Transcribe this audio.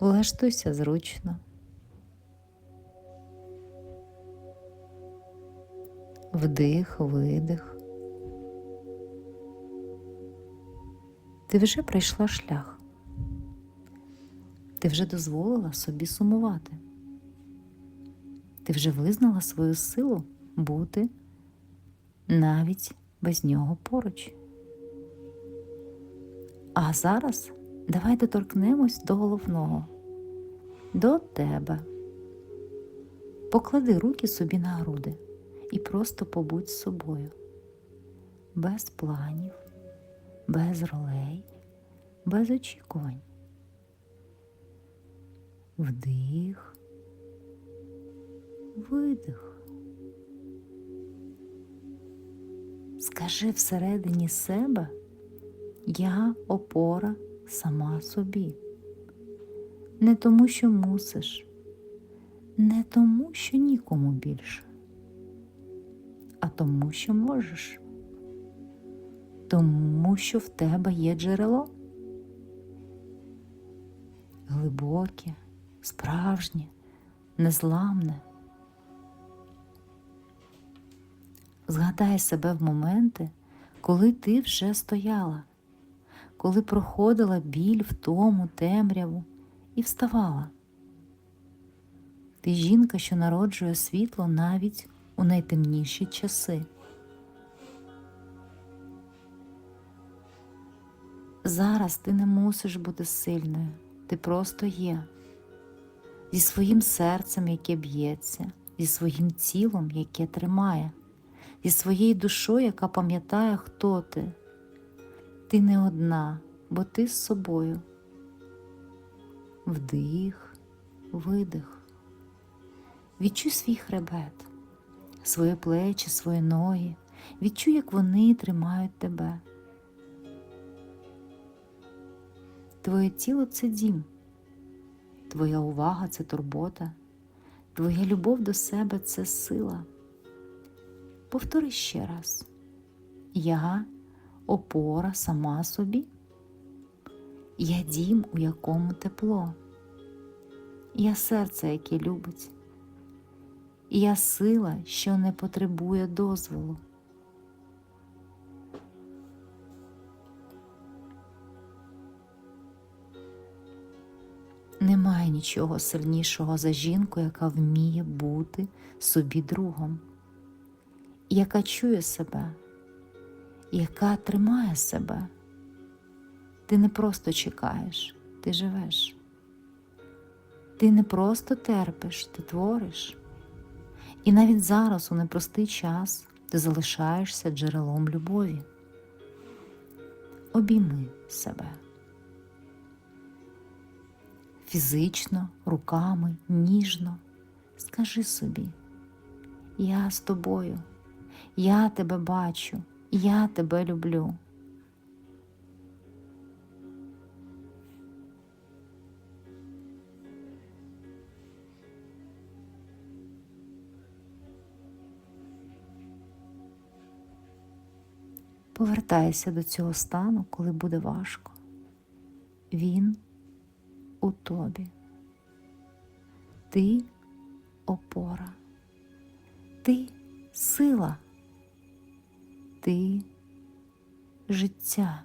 Влаштуйся зручно. Вдих, видих. Ти вже пройшла шлях. Ти вже дозволила собі сумувати. Ти вже визнала свою силу бути навіть без нього поруч. А зараз давай доторкнемось до головного, до тебе. Поклади руки собі на груди і просто побудь з собою, без планів, без ролей, без очікувань. Вдих, видих. Скажи всередині себе, я опора сама собі. Не тому, що мусиш, не тому, що нікому більше, а тому, що можеш, тому, що в тебе є джерело. Глибоке, справжнє, незламне. Згадай себе в моменти, коли ти вже стояла, коли проходила біль, втому, темряву і вставала. Ти жінка, що народжує світло навіть у найтемніші часи. Зараз ти не мусиш бути сильною, ти просто є зі своїм серцем, яке б'ється, зі своїм тілом, яке тримає, зі своєю душою, яка пам'ятає, хто ти. Ти не одна, бо ти з собою. Вдих, видих. Відчуй свій хребет, свої плечі, свої ноги. Відчуй, як вони тримають тебе. Твоє тіло це дім, твоя увага це турбота, твоя любов до себе це сила. Повтори ще раз. Я опора сама собі. Я дім, у якому тепло. Я серце, яке любить. Я сила, що не потребує дозволу. Немає нічого сильнішого за жінку, яка вміє бути собі другом, яка чує себе, яка тримає себе. Ти не просто чекаєш, ти живеш. Ти не просто терпиш, ти твориш. І навіть зараз, у непростий час, ти залишаєшся джерелом любові. Обійми себе. Фізично, руками, ніжно. Скажи собі, я з тобою, я тебе бачу, я тебе люблю. Повертайся до цього стану, коли буде важко. Він у тобі. Ти опора, ти сила, ти життя.